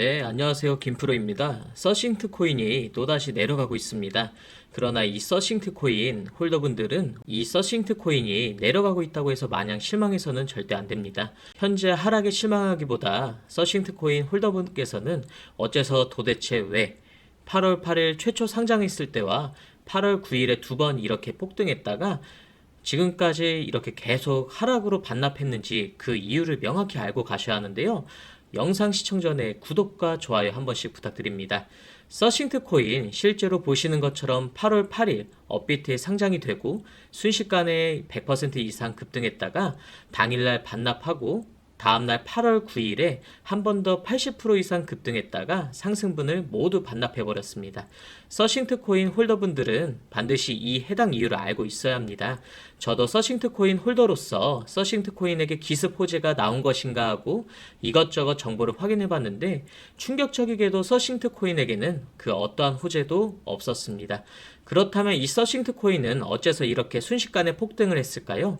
네, 안녕하세요. 김프로입니다. 서싱트 코인이 또다시 내려가고 있습니다. 그러나 이 서싱트 코인 홀더분들은 이 서싱트 코인이 내려가고 있다고 해서 마냥 실망해서는 절대 안 됩니다. 현재 하락에 실망하기보다 서싱트 코인 홀더분께서는 어째서 도대체 왜 8월 8일 최초 상장했을 때와 8월 9일에 두 번 이렇게 폭등했다가 지금까지 이렇게 계속 하락으로 반납했는지 그 이유를 명확히 알고 가셔야 하는데요. 영상 시청 전에 구독과 좋아요 한 번씩 부탁드립니다. 서싱트 코인 실제로 보시는 것처럼 8월 8일 업비트에 상장이 되고 순식간에 100% 이상 급등했다가 당일날 반납하고 다음날 8월 9일에 한 번 더 80% 이상 급등했다가 상승분을 모두 반납해버렸습니다. 서싱트 코인 홀더분들은 반드시 이 해당 이유를 알고 있어야 합니다. 저도 서싱트 코인 홀더로서 서싱트 코인에게 기습 호재가 나온 것인가 하고 이것저것 정보를 확인해 봤는데 충격적이게도 서싱트 코인에게는 그 어떠한 호재도 없었습니다. 그렇다면 이 서싱트 코인은 어째서 이렇게 순식간에 폭등을 했을까요?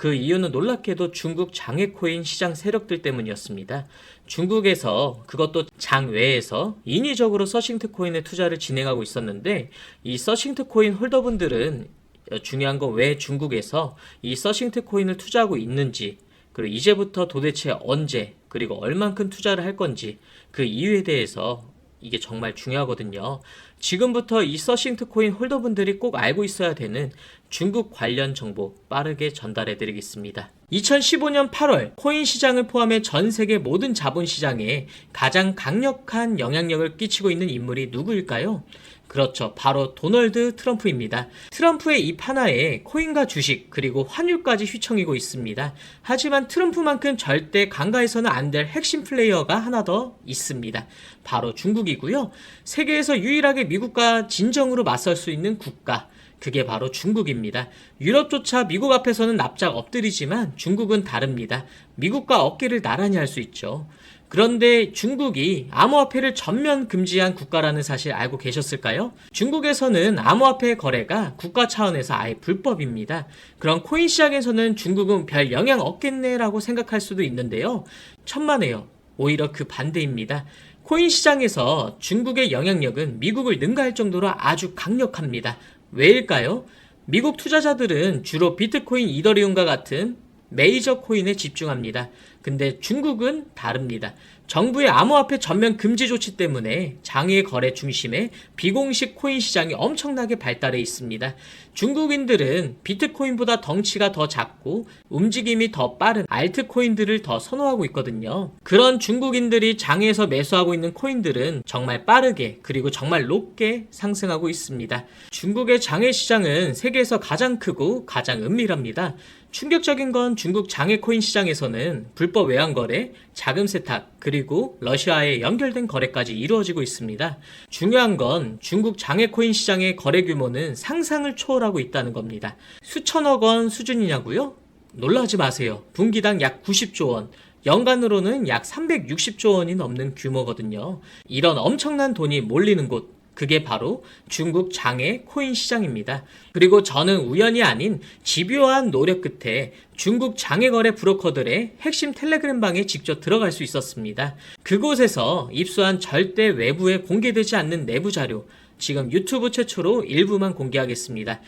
그 이유는 놀랍게도 중국 장외 코인 시장 세력들 때문이었습니다. 중국에서 그것도 장외에서 인위적으로 서싱트 코인의 투자를 진행하고 있었는데 이 서싱트 코인 홀더분들은 중요한 건 왜 중국에서 이 서싱트 코인을 투자하고 있는지 그리고 이제부터 도대체 언제 그리고 얼만큼 투자를 할 건지 그 이유에 대해서 이게 정말 중요하거든요. 지금부터 이 서싱트 코인 홀더분들이 꼭 알고 있어야 되는 중국 관련 정보 빠르게 전달해 드리겠습니다. 2015년 8월 코인 시장을 포함해 전 세계 모든 자본 시장에 가장 강력한 영향력을 끼치고 있는 인물이 누구일까요? 그렇죠. 바로 도널드 트럼프입니다. 트럼프의 입 하나에 코인과 주식 그리고 환율까지 휘청이고 있습니다. 하지만 트럼프만큼 절대 간과해서는 안 될 핵심 플레이어가 하나 더 있습니다. 바로 중국이고요. 세계에서 유일하게 미국과 진정으로 맞설 수 있는 국가. 그게 바로 중국입니다. 유럽조차 미국 앞에서는 납작 엎드리지만 중국은 다릅니다. 미국과 어깨를 나란히 할 수 있죠. 그런데 중국이 암호화폐를 전면 금지한 국가라는 사실 알고 계셨을까요? 중국에서는 암호화폐 거래가 국가 차원에서 아예 불법입니다. 그런 코인 시장에서는 중국은 별 영향 없겠네라고 생각할 수도 있는데요. 천만에요. 오히려 그 반대입니다. 코인 시장에서 중국의 영향력은 미국을 능가할 정도로 아주 강력합니다. 왜일까요? 미국 투자자들은 주로 비트코인, 이더리움과 같은 메이저 코인에 집중합니다. 근데 중국은 다릅니다. 정부의 암호화폐 전면 금지 조치 때문에 장외 거래 중심의 비공식 코인 시장이 엄청나게 발달해 있습니다. 중국인들은 비트코인보다 덩치가 더 작고 움직임이 더 빠른 알트코인들을 더 선호하고 있거든요. 그런 중국인들이 장에서 매수하고 있는 코인들은 정말 빠르게 그리고 정말 높게 상승하고 있습니다. 중국의 장외 시장은 세계에서 가장 크고 가장 은밀합니다. 충격적인 건 중국 장외 코인 시장에서는 불법 외환 거래, 자금 세탁, 그리고 러시아에 연결된 거래까지 이루어지고 있습니다. 중요한 건 중국 장외 코인 시장의 거래 규모는 상상을 초월하고 있다는 겁니다. 수천억 원 수준이냐고요? 놀라지 마세요. 분기당 약 90조 원, 연간으로는 약 360조 원이 넘는 규모거든요. 이런 엄청난 돈이 몰리는 곳, 그게 바로 중국 장외 코인 시장입니다. 그리고 저는 우연이 아닌 집요한 노력 끝에 중국 장외 거래 브로커들의 핵심 텔레그램 방에 직접 들어갈 수 있었습니다. 그곳에서 입수한 절대 외부에 공개되지 않는 내부 자료, 지금 유튜브 최초로 일부만 공개하겠습니다.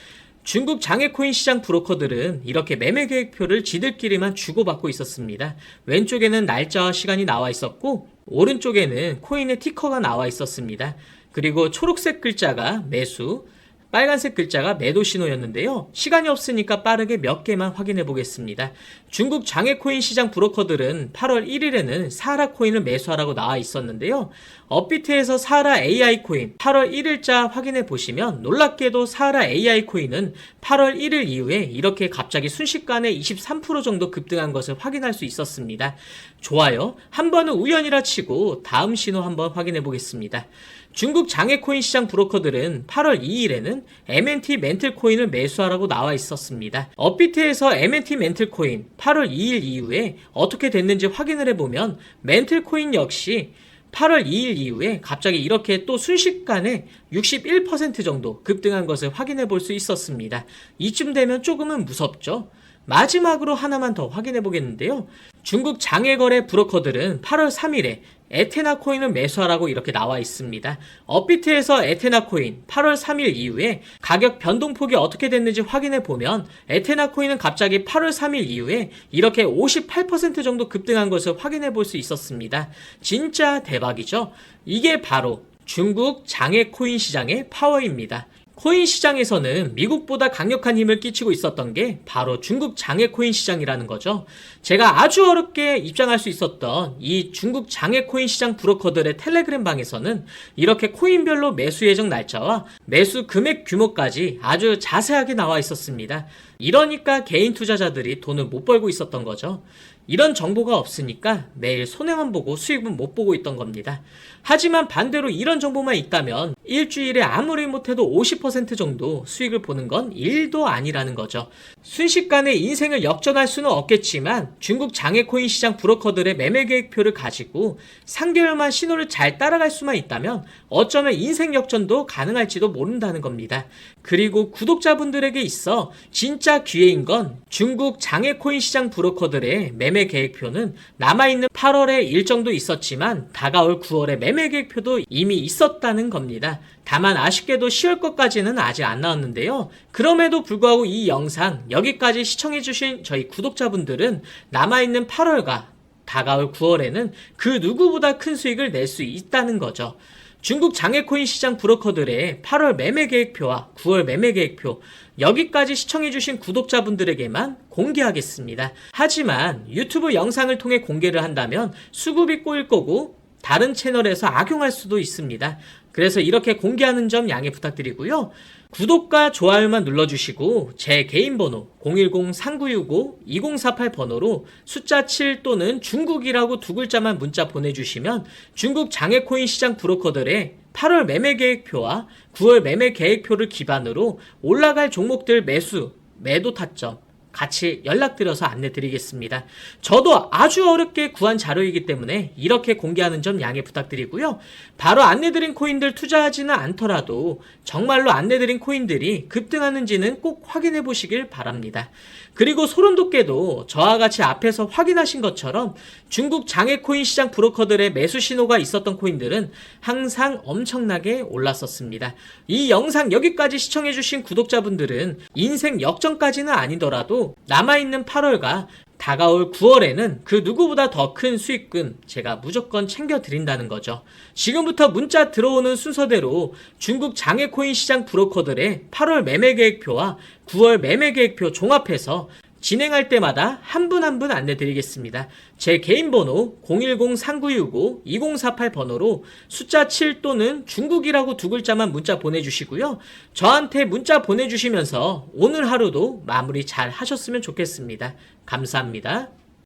중국 장외코인 시장 브로커들은 이렇게 매매 계획표를 지들끼리만 주고받고 있었습니다. 왼쪽에는 날짜와 시간이 나와 있었고, 오른쪽에는 코인의 티커가 나와 있었습니다. 그리고 초록색 글자가 매수, 빨간색 글자가 매도 신호였는데요. 시간이 없으니까 빠르게 몇 개만 확인해 보겠습니다. 중국 장외코인 시장 브로커들은 8월 1일에는 사하라 코인을 매수하라고 나와 있었는데요. 업비트에서 사하라 AI 코인 8월 1일자 확인해 보시면 놀랍게도 사하라 AI 코인은 8월 1일 이후에 이렇게 갑자기 순식간에 23% 정도 급등한 것을 확인할 수 있었습니다. 좋아요. 한 번은 우연이라 치고 다음 신호 한번 확인해 보겠습니다. 중국 장외코인 시장 브로커들은 8월 2일에는 MNT 멘틀 코인을 매수하라고 나와 있었습니다. 업비트에서 MNT 멘틀 코인 8월 2일 이후에 어떻게 됐는지 확인을 해보면 멘틀 코인 역시 8월 2일 이후에 갑자기 이렇게 또 순식간에 61% 정도 급등한 것을 확인해 볼 수 있었습니다. 이쯤 되면 조금은 무섭죠? 마지막으로 하나만 더 확인해 보겠는데요. 중국 장외거래 브로커들은 8월 3일에 에테나 코인을 매수하라고 이렇게 나와 있습니다. 업비트에서 에테나 코인 8월 3일 이후에 가격 변동폭이 어떻게 됐는지 확인해 보면 에테나 코인은 갑자기 8월 3일 이후에 이렇게 58% 정도 급등한 것을 확인해 볼 수 있었습니다. 진짜 대박이죠? 이게 바로 중국 장외 코인 시장의 파워입니다. 코인 시장에서는 미국보다 강력한 힘을 끼치고 있었던 게 바로 중국 장외 코인 시장이라는 거죠. 제가 아주 어렵게 입장할 수 있었던 이 중국 장외 코인 시장 브로커들의 텔레그램 방에서는 이렇게 코인별로 매수 예정 날짜와 매수 금액 규모까지 아주 자세하게 나와 있었습니다. 이러니까 개인 투자자들이 돈을 못 벌고 있었던 거죠. 이런 정보가 없으니까 매일 손해만 보고 수익은 못 보고 있던 겁니다. 하지만 반대로 이런 정보만 있다면 일주일에 아무리 못해도 50% 정도 수익을 보는 건 1도 아니라는 거죠. 순식간에 인생을 역전할 수는 없겠지만 중국 장외코인 시장 브로커들의 매매 계획표를 가지고 3개월만 신호를 잘 따라갈 수만 있다면 어쩌면 인생 역전도 가능할지도 모른다는 겁니다. 그리고 구독자분들에게 있어 진짜 기회인 건 중국 장외코인 시장 브로커들의 매매 계획표는 남아있는 8월에 일정도 있었지만 다가올 9월에 매매 계획표도 이미 있었다는 겁니다. 다만 아쉽게도 10월 것까지는 아직 안 나왔는데요. 그럼에도 불구하고 이 영상 여기까지 시청해주신 저희 구독자분들은 남아있는 8월과 다가올 9월에는 그 누구보다 큰 수익을 낼 수 있다는 거죠. 중국 장외코인 시장 브로커들의 8월 매매 계획표와 9월 매매 계획표 여기까지 시청해주신 구독자분들에게만 공개하겠습니다. 하지만 유튜브 영상을 통해 공개를 한다면 수급이 꼬일 거고 다른 채널에서 악용할 수도 있습니다. 그래서 이렇게 공개하는 점 양해 부탁드리고요. 구독과 좋아요만 눌러주시고 제 개인 번호 010-3965-2048 번호로 숫자 7 또는 중국이라고 두 글자만 문자 보내주시면 중국 장외코인 시장 브로커들의 8월 매매 계획표와 9월 매매 계획표를 기반으로 올라갈 종목들 매수, 매도 타점, 같이 연락드려서 안내 드리겠습니다. 저도 아주 어렵게 구한 자료이기 때문에 이렇게 공개하는 점 양해 부탁드리고요. 바로 안내드린 코인들 투자하지는 않더라도 정말로 안내드린 코인들이 급등하는지는 꼭 확인해 보시길 바랍니다. 그리고 소름 돋게도 저와 같이 앞에서 확인하신 것처럼 중국 장외 코인 시장 브로커들의 매수 신호가 있었던 코인들은 항상 엄청나게 올랐었습니다. 이 영상 여기까지 시청해주신 구독자분들은 인생 역전까지는 아니더라도 남아있는 8월과 다가올 9월에는 그 누구보다 더 큰 수익금 제가 무조건 챙겨드린다는 거죠. 지금부터 문자 들어오는 순서대로 중국 장외코인 시장 브로커들의 8월 매매 계획표와 9월 매매 계획표 종합해서 진행할 때마다 한 분 한 분 안내 드리겠습니다. 제 개인 번호 010-3965-2048 번호로 숫자 7 또는 중국이라고 두 글자만 문자 보내주시고요. 저한테 문자 보내주시면서 오늘 하루도 마무리 잘 하셨으면 좋겠습니다. 감사합니다.